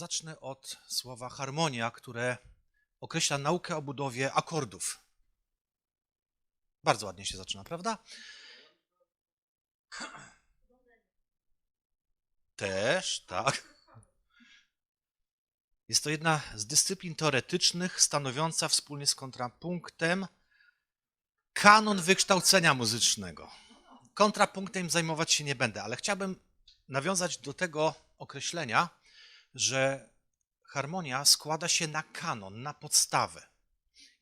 Zacznę od słowa harmonia, które określa naukę o budowie akordów. Bardzo ładnie się zaczyna, prawda? Też, tak. Jest to jedna z dyscyplin teoretycznych stanowiąca wspólnie z kontrapunktem kanon wykształcenia muzycznego. Kontrapunktem zajmować się nie będę, ale chciałbym nawiązać do tego określenia, że harmonia składa się na kanon, na podstawę.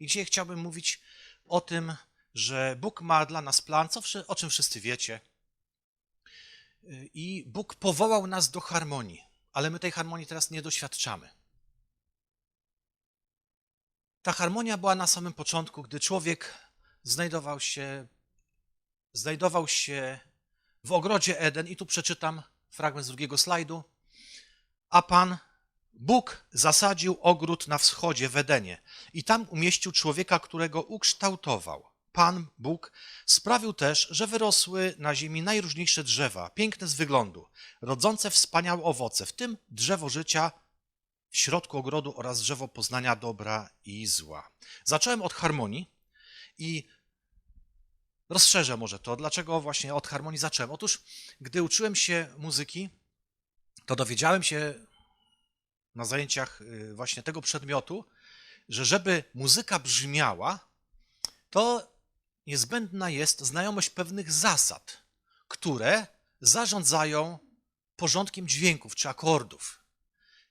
I dzisiaj chciałbym mówić o tym, że Bóg ma dla nas plan, co, o czym wszyscy wiecie. I Bóg powołał nas do harmonii, ale my tej harmonii teraz nie doświadczamy. Ta harmonia była na samym początku, gdy człowiek znajdował się, znajdował się w ogrodzie Eden, i tu przeczytam fragment z drugiego slajdu. A Pan Bóg zasadził ogród na wschodzie w Edenie i tam umieścił człowieka, którego ukształtował. Pan Bóg sprawił też, że wyrosły na ziemi najróżniejsze drzewa, piękne z wyglądu, rodzące wspaniałe owoce, w tym drzewo życia w środku ogrodu oraz drzewo poznania dobra i zła. Zacząłem od harmonii i rozszerzę może to, dlaczego właśnie od harmonii zacząłem. Otóż, gdy uczyłem się muzyki, to dowiedziałem się na zajęciach y, właśnie tego przedmiotu, że żeby muzyka brzmiała, to niezbędna jest znajomość pewnych zasad, które zarządzają porządkiem dźwięków czy akordów.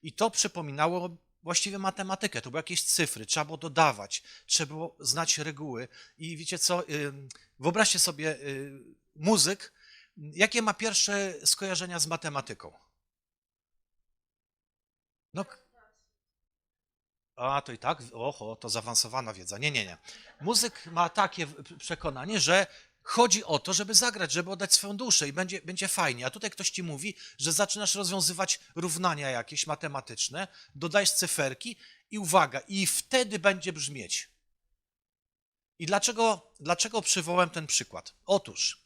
I to przypominało właściwie matematykę. To były jakieś cyfry, trzeba było dodawać, trzeba było znać reguły. I wiecie co, ym, wyobraźcie sobie y, muzyk, jakie ma pierwsze skojarzenia z matematyką? No. A, to i tak? Oho, to zaawansowana wiedza. Nie, nie, nie. Muzyk ma takie przekonanie, że chodzi o to, żeby zagrać, żeby oddać swoją duszę i będzie, będzie fajnie. A tutaj ktoś ci mówi, że zaczynasz rozwiązywać równania jakieś matematyczne, dodajesz cyferki i uwaga, i wtedy będzie brzmieć. I dlaczego, dlaczego przywołałem ten przykład? Otóż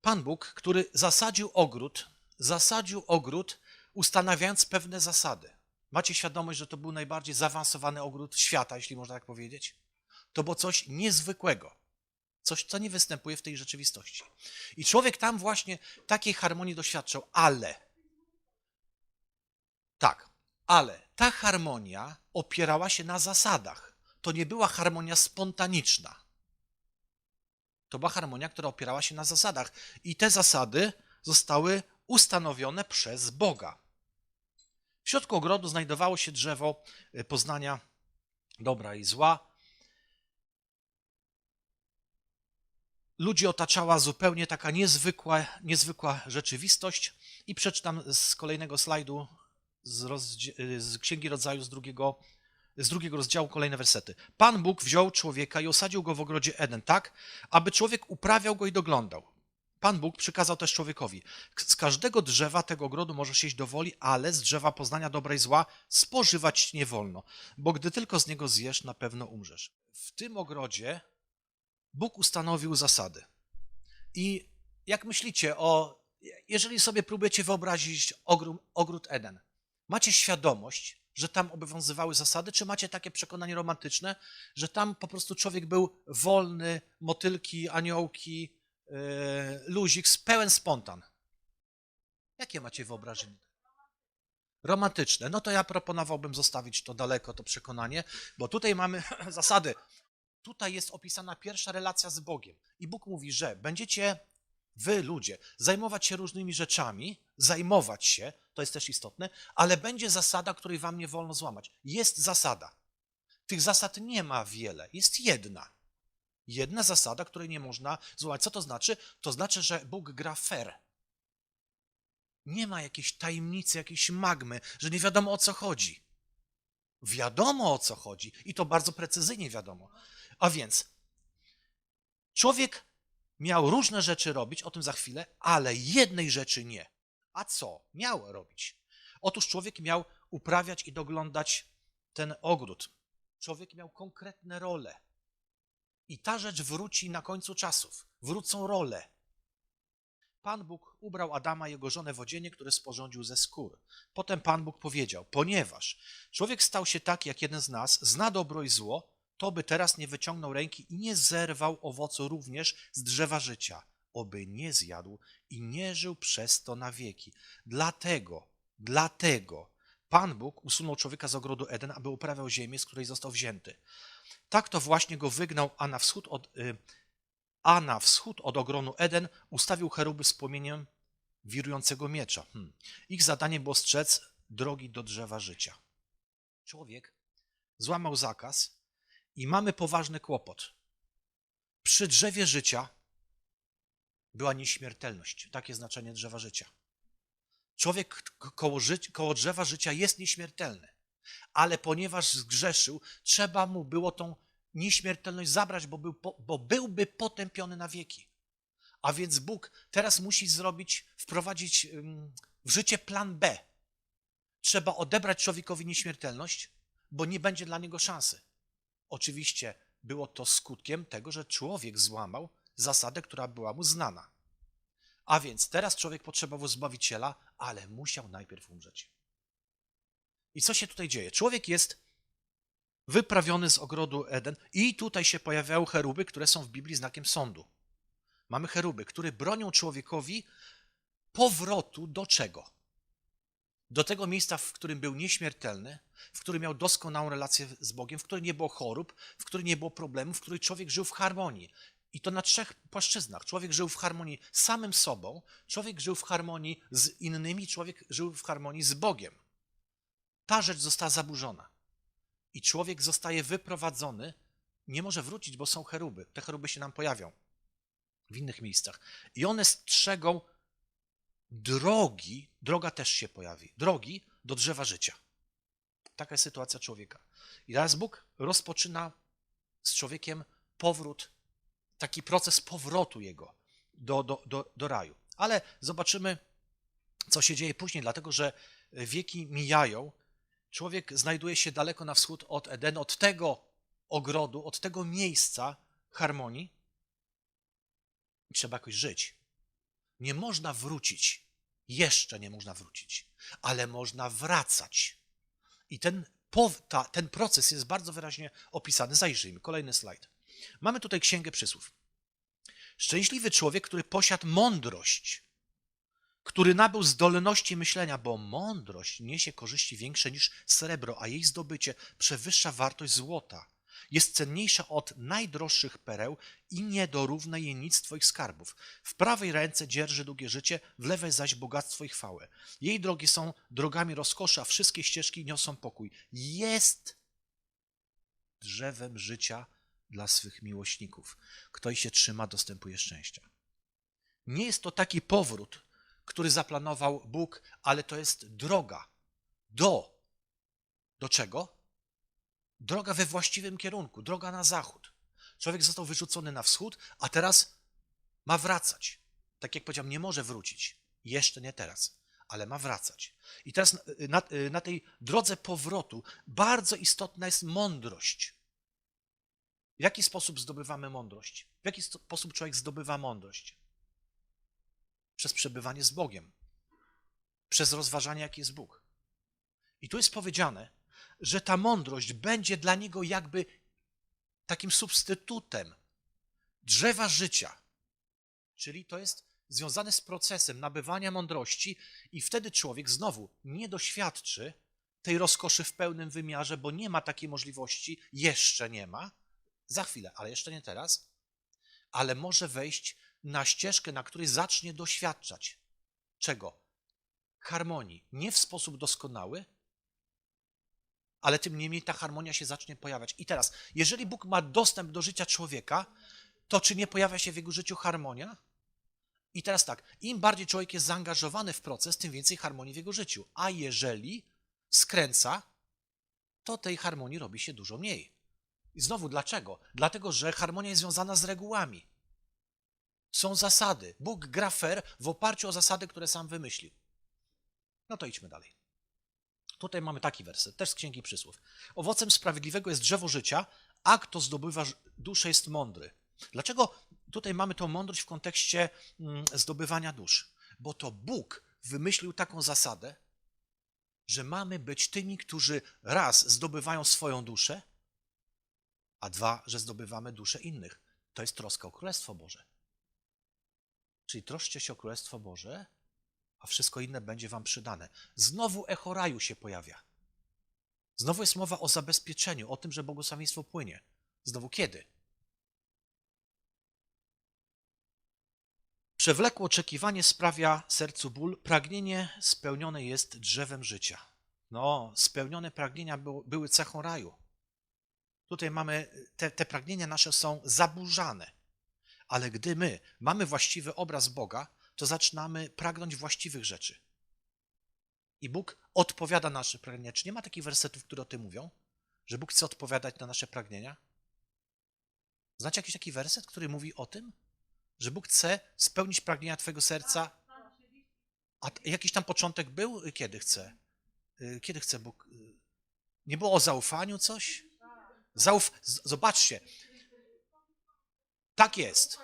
Pan Bóg, który zasadził ogród, zasadził ogród, ustanawiając pewne zasady. Macie świadomość, że to był najbardziej zaawansowany ogród świata, jeśli można tak powiedzieć? To było coś niezwykłego. Coś, co nie występuje w tej rzeczywistości. I człowiek tam właśnie takiej harmonii doświadczał, ale. Tak, ale ta harmonia opierała się na zasadach. To nie była harmonia spontaniczna. To była harmonia, która opierała się na zasadach. I te zasady zostały ustanowione przez Boga. W środku ogrodu znajdowało się drzewo y, poznania dobra i zła. Ludzi otaczała zupełnie taka niezwykła, niezwykła rzeczywistość. I przeczytam z kolejnego slajdu z, y, z Księgi Rodzaju z drugiego, z drugiego rozdziału kolejne wersety. Pan Bóg wziął człowieka i osadził go w ogrodzie Eden tak, aby człowiek uprawiał go i doglądał. Pan Bóg przykazał też człowiekowi: Z każdego drzewa tego ogrodu możesz jeść do woli, ale z drzewa poznania dobra i zła spożywać nie wolno, bo gdy tylko z niego zjesz, na pewno umrzesz. W tym ogrodzie Bóg ustanowił zasady. I jak myślicie o, jeżeli sobie próbujecie wyobrazić ogród, Eden, macie świadomość, że tam obowiązywały zasady, czy macie takie przekonanie romantyczne, że tam po prostu człowiek był wolny, motylki, aniołki, luzik, pełen spontan? Jakie macie wyobrażenie? Romantyczne. No to ja proponowałbym zostawić to daleko, to przekonanie, bo tutaj mamy zasady. Tutaj jest opisana pierwsza relacja z Bogiem. I Bóg mówi, że będziecie wy, ludzie, zajmować się różnymi rzeczami, zajmować się, to jest też istotne, ale będzie zasada, której wam nie wolno złamać. Jest zasada. Tych zasad nie ma wiele, jest jedna. Jedna zasada, której nie można złamać. Co to znaczy? To znaczy, że Bóg gra fair. Nie ma jakiejś tajemnicy, jakiejś magmy, że nie wiadomo o co chodzi. Wiadomo o co chodzi i to bardzo precyzyjnie wiadomo. A więc człowiek miał różne rzeczy robić, o tym za chwilę, ale jednej rzeczy nie. A co miał robić? Otóż człowiek miał uprawiać i doglądać ten ogród. Człowiek miał konkretne role. I ta rzecz wróci na końcu czasów. Wrócą role. Pan Bóg ubrał Adama i jego żonę w odzienie, które sporządził ze skór. Potem Pan Bóg powiedział, ponieważ człowiek stał się tak jak jeden z nas, zna dobro i zło, to by teraz nie wyciągnął ręki i nie zerwał owocu również z drzewa życia, oby nie zjadł i nie żył przez to na wieki. Dlatego, dlatego Pan Bóg usunął człowieka z ogrodu Eden, aby uprawiał ziemię, z której został wzięty. Tak to właśnie go wygnał, a na wschód od, y, a na wschód od Eden ustawił cheruby z płomieniem wirującego miecza. Hmm. Ich zadaniem było strzec drogi do drzewa życia. Człowiek złamał zakaz i mamy poważny kłopot. Przy drzewie życia była nieśmiertelność. Takie znaczenie drzewa życia. Człowiek koło, ży- koło drzewa życia jest nieśmiertelny, ale ponieważ zgrzeszył, trzeba mu było tą nieśmiertelność zabrać, bo, był, po- bo byłby potępiony na wieki. A więc Bóg teraz musi zrobić, wprowadzić w życie plan B. Trzeba odebrać człowiekowi nieśmiertelność, bo nie będzie dla niego szansy. Oczywiście było to skutkiem tego, że człowiek złamał zasadę, która była mu znana. A więc teraz człowiek potrzebował zbawiciela, ale musiał najpierw umrzeć. I co się tutaj dzieje? Człowiek jest wyprawiony z ogrodu Eden i tutaj się pojawiają cheruby, które są w Biblii znakiem sądu. Mamy cheruby, które bronią człowiekowi powrotu do czego? Do tego miejsca, w którym był nieśmiertelny, w którym miał doskonałą relację z Bogiem, w którym nie było chorób, w którym nie było problemów, w którym człowiek żył w harmonii. I to na trzech płaszczyznach. Człowiek żył w harmonii z samym sobą, człowiek żył w harmonii z innymi, człowiek żył w harmonii z Bogiem. Ta rzecz została zaburzona. I człowiek zostaje wyprowadzony, nie może wrócić, bo są cheruby. Te cheruby się nam pojawią w innych miejscach. I one strzegą drogi, droga też się pojawi, drogi do drzewa życia. Taka jest sytuacja człowieka. I teraz Bóg rozpoczyna z człowiekiem powrót, taki proces powrotu jego do, do, do, do raju. Ale zobaczymy, co się dzieje później, dlatego że wieki mijają. Człowiek znajduje się daleko na wschód od Edenu, od tego ogrodu, od tego miejsca harmonii. Trzeba jakoś żyć. Nie można wrócić. Jeszcze nie można wrócić, ale można wracać. I ten, ten proces jest bardzo wyraźnie opisany. Zajrzyjmy. Kolejny slajd. Mamy tutaj Księgę Przysłów. Szczęśliwy człowiek, który posiadł mądrość, który nabył zdolności myślenia, bo mądrość niesie korzyści większe niż srebro, a jej zdobycie przewyższa wartość złota. Jest cenniejsza od najdroższych pereł i nie dorówna jej nic twoich skarbów. W prawej ręce dzierży długie życie, w lewej zaś bogactwo i chwałę. Jej drogi są drogami rozkoszy, a wszystkie ścieżki niosą pokój. Jest drzewem życia dla swych miłośników. Kto się trzyma, dostępuje szczęścia. Nie jest to taki powrót, który zaplanował Bóg, ale to jest droga do. Do czego? Droga we właściwym kierunku, droga na zachód. Człowiek został wyrzucony na wschód, a teraz ma wracać. Tak jak powiedziałem, nie może wrócić. Jeszcze nie teraz, ale ma wracać. I teraz na, na tej drodze powrotu bardzo istotna jest mądrość. W jaki sposób zdobywamy mądrość? W jaki sposób człowiek zdobywa mądrość? Przez przebywanie z Bogiem, przez rozważanie, jaki jest Bóg. I tu jest powiedziane, że ta mądrość będzie dla niego jakby takim substytutem drzewa życia. Czyli to jest związane z procesem nabywania mądrości, i wtedy człowiek znowu nie doświadczy tej rozkoszy w pełnym wymiarze, bo nie ma takiej możliwości, jeszcze nie ma, za chwilę, ale jeszcze nie teraz, ale może wejść na ścieżkę, na której zacznie doświadczać czego? Harmonii. Nie w sposób doskonały, ale tym niemniej ta harmonia się zacznie pojawiać. I teraz, jeżeli Bóg ma dostęp do życia człowieka, to czy nie pojawia się w jego życiu harmonia? I teraz tak, im bardziej człowiek jest zaangażowany w proces, tym więcej harmonii w jego życiu. A jeżeli skręca, to tej harmonii robi się dużo mniej. I znowu dlaczego? Dlatego, że harmonia jest związana z regułami. Są zasady. Bóg gra fair w oparciu o zasady, które sam wymyślił. No to idźmy dalej. Tutaj mamy taki werset, też z Księgi Przysłów. Owocem sprawiedliwego jest drzewo życia, a kto zdobywa duszę jest mądry. Dlaczego tutaj mamy tą mądrość w kontekście mm, zdobywania dusz, bo to Bóg wymyślił taką zasadę, że mamy być tymi, którzy raz zdobywają swoją duszę, a dwa, że zdobywamy duszę innych. To jest troska o Królestwo Boże. Czyli troszcie się o Królestwo Boże, a wszystko inne będzie wam przydane. Znowu echo raju się pojawia. Znowu jest mowa o zabezpieczeniu, o tym, że błogosławieństwo płynie. Znowu kiedy? Przewlekłe oczekiwanie sprawia sercu ból, pragnienie spełnione jest drzewem życia. No, spełnione pragnienia były cechą raju. Tutaj mamy, te, te pragnienia nasze są zaburzane. Ale gdy my mamy właściwy obraz Boga, to zaczynamy pragnąć właściwych rzeczy. I Bóg odpowiada na nasze pragnienia. Czy nie ma takich wersetów, które o tym mówią? Że Bóg chce odpowiadać na nasze pragnienia? Znacie jakiś taki werset, który mówi o tym? Że Bóg chce spełnić pragnienia Twojego serca? A jakiś tam początek był? Kiedy chce? Y, Kiedy chce Bóg? y, Nie było o zaufaniu coś? Zauf... Zobaczcie. Tak jest.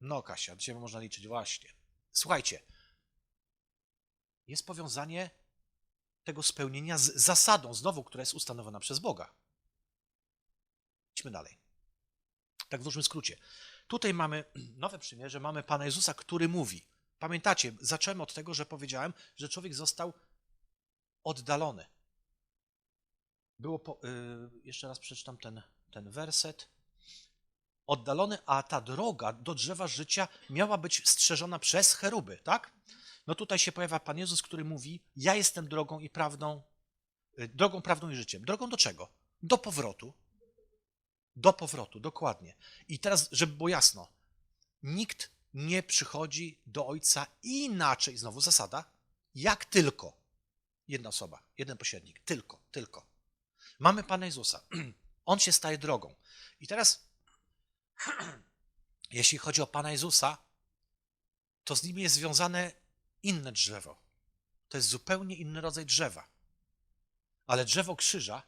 No, Kasia, dzisiaj można liczyć, właśnie. Słuchajcie, jest powiązanie tego spełnienia z zasadą, znowu, która jest ustanowiona przez Boga. Idźmy dalej. Tak w dużym skrócie. Tutaj mamy nowe przymierze, mamy Pana Jezusa, który mówi. Pamiętacie, zacząłem od tego, że powiedziałem, że człowiek został oddalony. Było po, y, jeszcze raz przeczytam ten, ten werset. Oddalony, a ta droga do drzewa życia miała być strzeżona przez cheruby, tak? No tutaj się pojawia Pan Jezus, który mówi: Ja jestem drogą i prawdą, y, drogą, prawdą i życiem. Drogą do czego? Do powrotu. Do powrotu, dokładnie. I teraz, żeby było jasno, nikt nie przychodzi do Ojca inaczej, znowu zasada, jak tylko jedna osoba, jeden pośrednik, tylko, tylko. Mamy Pana Jezusa. On się staje drogą. I teraz, jeśli chodzi o Pana Jezusa, to z nim jest związane inne drzewo. To jest zupełnie inny rodzaj drzewa. Ale drzewo krzyża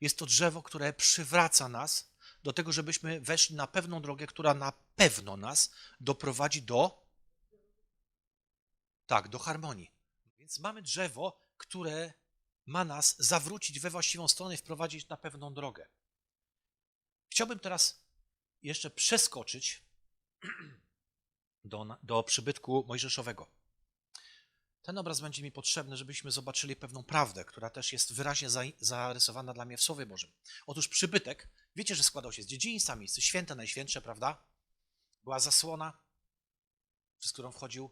jest to drzewo, które przywraca nas do tego, żebyśmy weszli na pewną drogę, która na pewno nas doprowadzi do. Tak, do harmonii. Więc mamy drzewo, które ma nas zawrócić we właściwą stronę i wprowadzić na pewną drogę. Chciałbym teraz jeszcze przeskoczyć do, do przybytku mojżeszowego. Ten obraz będzie mi potrzebny, żebyśmy zobaczyli pewną prawdę, która też jest wyraźnie za, zarysowana dla mnie w Słowie Bożym. Otóż przybytek, wiecie, że składał się z dziedzictwa, miejsce święte, najświętsze, prawda? Była zasłona, przez którą wchodził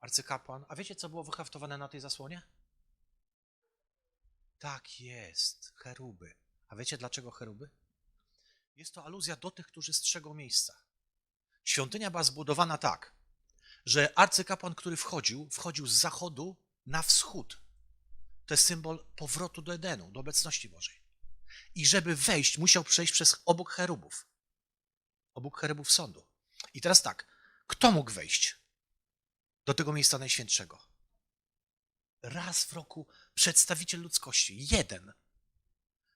arcykapłan. A wiecie, co było wyhaftowane na tej zasłonie? Tak jest, cheruby. A wiecie dlaczego cheruby? Jest to aluzja do tych, którzy strzegą miejsca. Świątynia była zbudowana tak, że arcykapłan, który wchodził, wchodził z zachodu na wschód. To jest symbol powrotu do Edenu, do obecności Bożej. I żeby wejść, musiał przejść przez obok cherubów. Obok cherubów sądu. I teraz tak, kto mógł wejść do tego miejsca najświętszego? Raz w roku przedstawiciel ludzkości, jeden.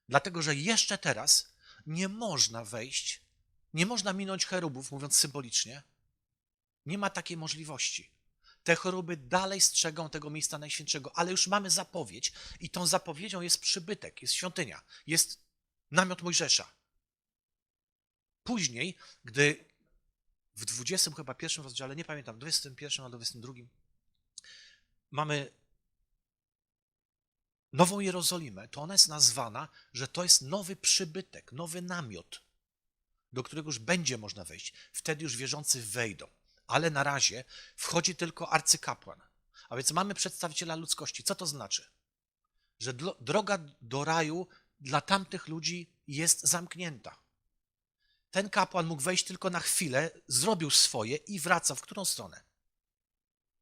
Dlatego, że jeszcze teraz nie można wejść, nie można minąć cherubów, mówiąc symbolicznie. Nie ma takiej możliwości. Te choroby dalej strzegą tego miejsca najświętszego, ale już mamy zapowiedź i tą zapowiedzią jest przybytek, jest świątynia, jest namiot Mojżesza. Później, gdy w 20 chyba pierwszym rozdziale, nie pamiętam, 21 albo 22, mamy Nową Jerozolimę, to ona jest nazwana, że to jest nowy przybytek, nowy namiot, do którego już będzie można wejść. Wtedy już wierzący wejdą. Ale na razie wchodzi tylko arcykapłan. A więc mamy przedstawiciela ludzkości. Co to znaczy? Że droga do raju dla tamtych ludzi jest zamknięta. Ten kapłan mógł wejść tylko na chwilę, zrobił swoje i wraca. W którą stronę?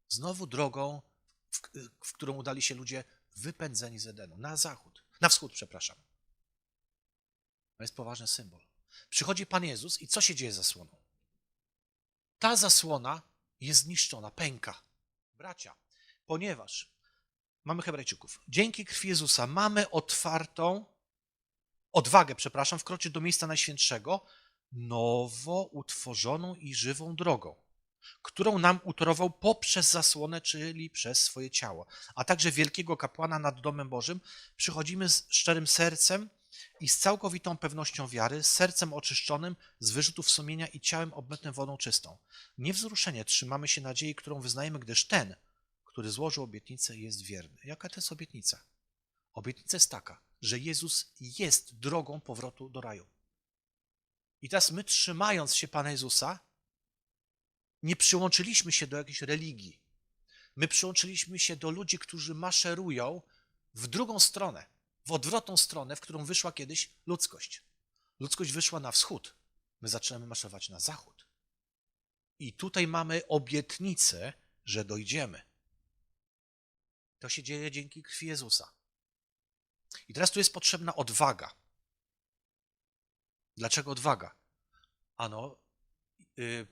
Znowu drogą, w, w którą udali się ludzie wypędzeni z Edenu, na zachód, na wschód, przepraszam. To jest poważny symbol. Przychodzi Pan Jezus i co się dzieje z zasłoną? Ta zasłona jest zniszczona, pęka. Bracia, ponieważ mamy Hebrajczyków, dzięki krwi Jezusa mamy otwartą odwagę, przepraszam, wkroczyć do miejsca najświętszego, nowo utworzoną i żywą drogą, którą nam utorował poprzez zasłonę, czyli przez swoje ciało, a także wielkiego kapłana nad domem Bożym, przychodzimy z szczerym sercem i z całkowitą pewnością wiary, z sercem oczyszczonym z wyrzutów sumienia i ciałem obmytym wodą czystą. Niewzruszenie trzymamy się nadziei, którą wyznajemy, gdyż ten, który złożył obietnicę, jest wierny. Jaka to jest obietnica? Obietnica jest taka, że Jezus jest drogą powrotu do raju. I teraz my, trzymając się Pana Jezusa, nie przyłączyliśmy się do jakiejś religii. My przyłączyliśmy się do ludzi, którzy maszerują w drugą stronę, w odwrotną stronę, w którą wyszła kiedyś ludzkość. Ludzkość wyszła na wschód. My zaczynamy maszerować na zachód. I tutaj mamy obietnicę, że dojdziemy. To się dzieje dzięki krwi Jezusa. I teraz tu jest potrzebna odwaga. Dlaczego odwaga? Ano,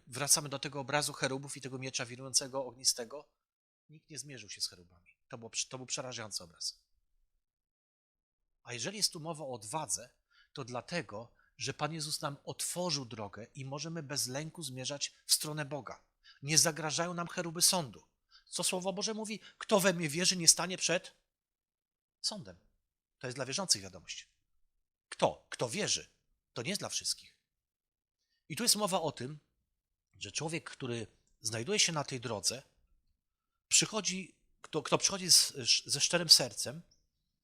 wracamy do tego obrazu cherubów i tego miecza wirującego, ognistego. Nikt nie zmierzył się z cherubami. To, było, to był przerażający obraz. A jeżeli jest tu mowa o odwadze, to dlatego, że Pan Jezus nam otworzył drogę i możemy bez lęku zmierzać w stronę Boga. Nie zagrażają nam cheruby sądu. Co Słowo Boże mówi? Kto we mnie wierzy, nie stanie przed sądem. To jest dla wierzących wiadomość. Kto? Kto wierzy? To nie jest dla wszystkich. I tu jest mowa o tym, że człowiek, który znajduje się na tej drodze, przychodzi, kto, kto przychodzi z, ze szczerym sercem,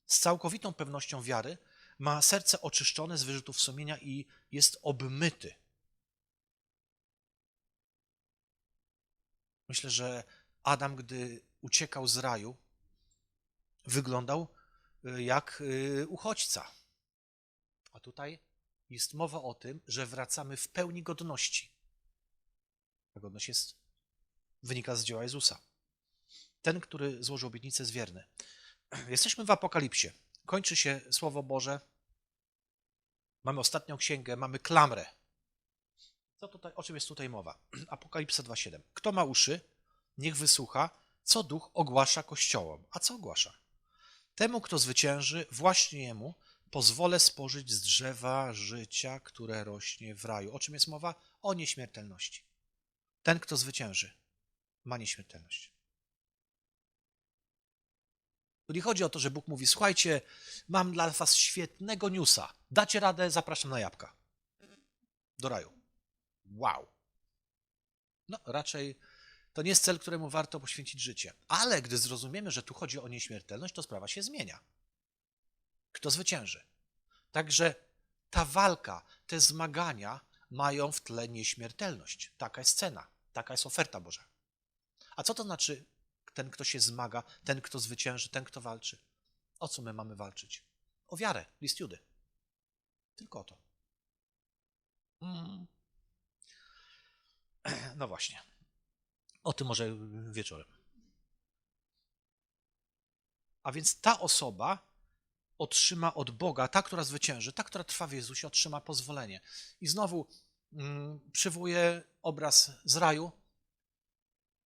z całkowitą pewnością wiary, ma serce oczyszczone z wyrzutów sumienia i jest obmyty. Myślę, że Adam, gdy uciekał z raju, wyglądał y, jak y, uchodźca. A tutaj jest mowa o tym, że wracamy w pełni godności. Ta godność jest, wynika z dzieła Jezusa. Ten, który złożył obietnicę, jest wierny. Jesteśmy w Apokalipsie. Kończy się Słowo Boże. Mamy ostatnią księgę, mamy klamrę. Co tutaj, o czym jest tutaj mowa? Apokalipsa 2,7. Kto ma uszy, niech wysłucha, co duch ogłasza kościołom. A co ogłasza? Temu, kto zwycięży, właśnie jemu pozwolę spożyć z drzewa życia, które rośnie w raju. O czym jest mowa? O nieśmiertelności. Ten, kto zwycięży, ma nieśmiertelność. Tu nie chodzi o to, że Bóg mówi: Słuchajcie, mam dla was świetnego newsa. Dacie radę, zapraszam na jabłka. Do raju. Wow. No, raczej to nie jest cel, któremu warto poświęcić życie. Ale gdy zrozumiemy, że tu chodzi o nieśmiertelność, to sprawa się zmienia. Kto zwycięży? Także ta walka, te zmagania mają w tle nieśmiertelność. Taka jest cena, taka jest oferta Boża. A co to znaczy ten, kto się zmaga, ten, kto zwycięży, ten, kto walczy? O co my mamy walczyć? O wiarę, list Judy. Tylko o to. Mm. No właśnie. O tym może wieczorem. A więc ta osoba otrzyma od Boga, ta, która zwycięży, ta, która trwa w Jezusie, otrzyma pozwolenie. I znowu mm, przywołuję obraz z raju.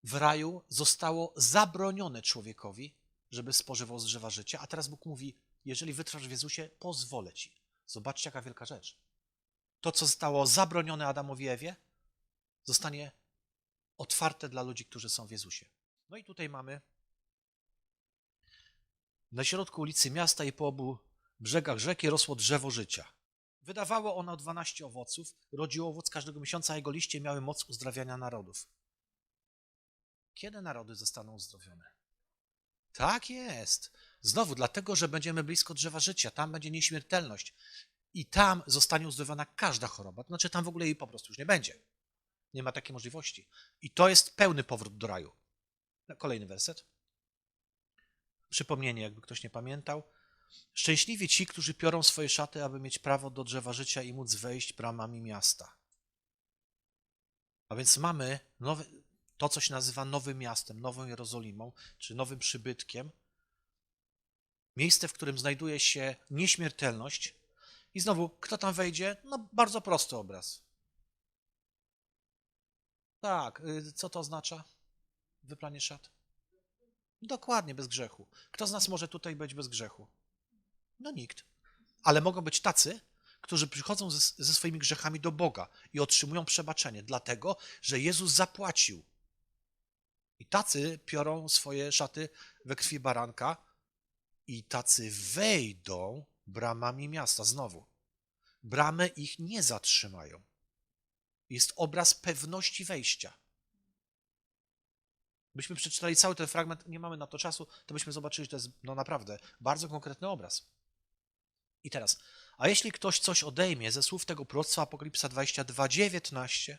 W raju zostało zabronione człowiekowi, żeby spożywał z drzewa życia, a teraz Bóg mówi, jeżeli wytrwasz w Jezusie, pozwolę ci. Zobaczcie, jaka wielka rzecz. To, co zostało zabronione Adamowi Ewie, zostanie otwarte dla ludzi, którzy są w Jezusie. No i tutaj mamy na środku ulicy miasta i po obu brzegach rzeki rosło drzewo życia. Wydawało ono 12 owoców, rodziło owoc każdego miesiąca, a jego liście miały moc uzdrawiania narodów. Kiedy narody zostaną uzdrowione? Tak jest. Znowu, dlatego, że będziemy blisko drzewa życia, tam będzie nieśmiertelność i tam zostanie uzdrowiona każda choroba. To znaczy, tam w ogóle jej po prostu już nie będzie. Nie ma takiej możliwości. I to jest pełny powrót do raju. Kolejny werset. Przypomnienie, jakby ktoś nie pamiętał. Szczęśliwi ci, którzy piorą swoje szaty, aby mieć prawo do drzewa życia i móc wejść bramami miasta. A więc mamy to, co się nazywa nowym miastem, nową Jerozolimą, czy nowym przybytkiem. Miejsce, w którym znajduje się nieśmiertelność. I znowu, kto tam wejdzie? No, bardzo prosty obraz. Tak, y, co to oznacza? Wyplanie szat? Dokładnie, bez grzechu. Kto z nas może tutaj być bez grzechu? No nikt. Ale mogą być tacy, którzy przychodzą ze, ze swoimi grzechami do Boga i otrzymują przebaczenie, dlatego że Jezus zapłacił. I tacy piorą swoje szaty we krwi baranka i tacy wejdą bramami miasta znowu. Bramy ich nie zatrzymają. Jest obraz pewności wejścia. Byśmy przeczytali cały ten fragment, nie mamy na to czasu, to byśmy zobaczyli, że to jest no naprawdę bardzo konkretny obraz. I teraz, a jeśli ktoś coś odejmie ze słów tego proroctwa Apokalipsa 22:19,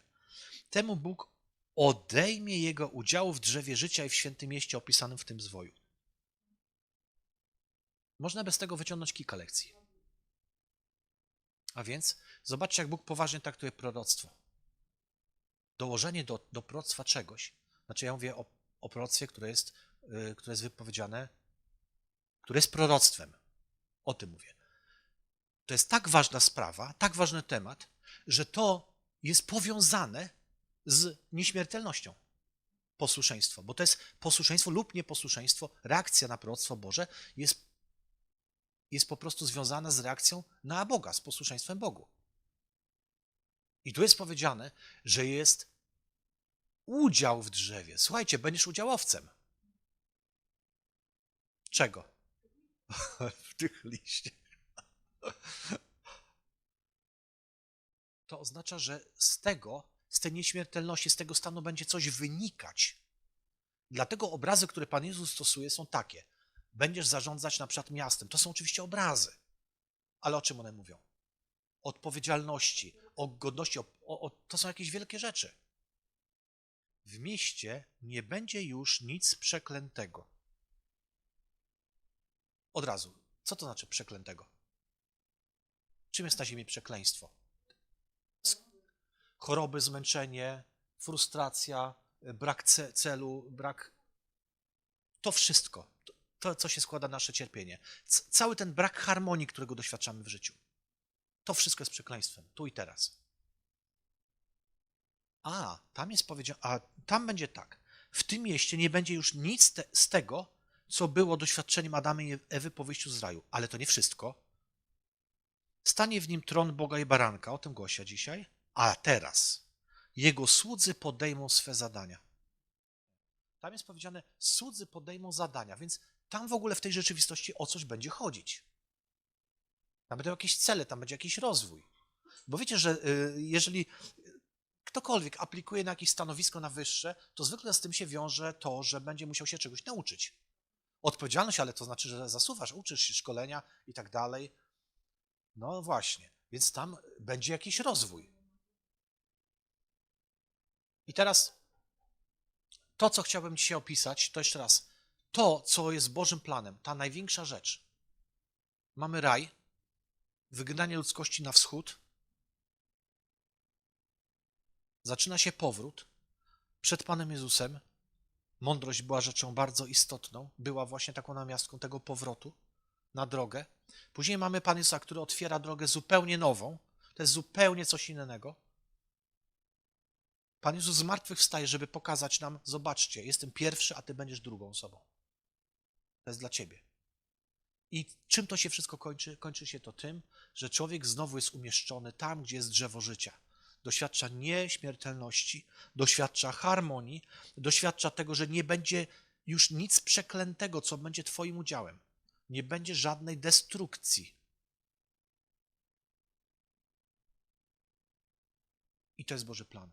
temu Bóg odejmie jego udział w drzewie życia i w świętym mieście opisanym w tym zwoju. Można bez tego wyciągnąć kilka lekcji. A więc zobaczcie, jak Bóg poważnie traktuje proroctwo. Dołożenie do, do proroctwa czegoś. Znaczy, ja mówię o, o proroctwie, które jest, yy, które jest wypowiedziane, które jest proroctwem. O tym mówię. To jest tak ważna sprawa, tak ważny temat, że to jest powiązane z nieśmiertelnością. Posłuszeństwo, bo to jest posłuszeństwo lub nieposłuszeństwo, reakcja na proroctwo Boże jest, jest po prostu związana z reakcją na Boga, z posłuszeństwem Bogu. I tu jest powiedziane, że jest udział w drzewie. Słuchajcie, będziesz udziałowcem. Czego? w tych liście. To oznacza, że z tego, z tej nieśmiertelności, z tego stanu będzie coś wynikać. Dlatego obrazy, które Pan Jezus stosuje, są takie. Będziesz zarządzać na przykład miastem. To są oczywiście obrazy. Ale o czym one mówią? O odpowiedzialności, o godności, o, o, to są jakieś wielkie rzeczy. W mieście nie będzie już nic przeklętego. Od razu, co to znaczy przeklętego? Czym jest na ziemi przekleństwo? Choroby, zmęczenie, frustracja, brak celu, brak. To wszystko, to, co się składa na nasze cierpienie. Cały ten brak harmonii, którego doświadczamy w życiu. To wszystko jest przekleństwem, tu i teraz. A, tam jest powiedziane, a tam będzie tak. W tym mieście nie będzie już nic te, z tego, co było doświadczeniem Adama i Ewy po wyjściu z raju. Ale to nie wszystko. Stanie w nim tron Boga i Baranka, o tym głosia dzisiaj. A teraz jego słudzy podejmą swe zadania. Tam jest powiedziane, słudzy podejmą zadania, więc tam w ogóle w tej rzeczywistości o coś będzie chodzić. Tam będą jakieś cele, tam będzie jakiś rozwój. Bo wiecie, że y, jeżeli ktokolwiek aplikuje na jakieś stanowisko na wyższe, to zwykle z tym się wiąże to, że będzie musiał się czegoś nauczyć. Odpowiedzialność, ale to znaczy, że zasuwasz, uczysz się szkolenia i tak dalej. No właśnie, więc tam będzie jakiś rozwój. I teraz to, co chciałbym dzisiaj opisać, to jeszcze raz, to, co jest Bożym planem, ta największa rzecz. Mamy raj, wygnanie ludzkości na wschód, zaczyna się powrót przed Panem Jezusem. Mądrość była rzeczą bardzo istotną, była właśnie taką namiastką tego powrotu na drogę. Później mamy Pan Jezusa, który otwiera drogę zupełnie nową. To jest zupełnie coś innego. Pan Jezus z martwych wstaje, żeby pokazać nam, zobaczcie, jestem pierwszy, a ty będziesz drugą osobą. To jest dla ciebie. I czym to się wszystko kończy? Kończy się to tym, że człowiek znowu jest umieszczony tam, gdzie jest drzewo życia. Doświadcza nieśmiertelności, doświadcza harmonii, doświadcza tego, że nie będzie już nic przeklętego, co będzie Twoim udziałem. Nie będzie żadnej destrukcji. I to jest Boży plan.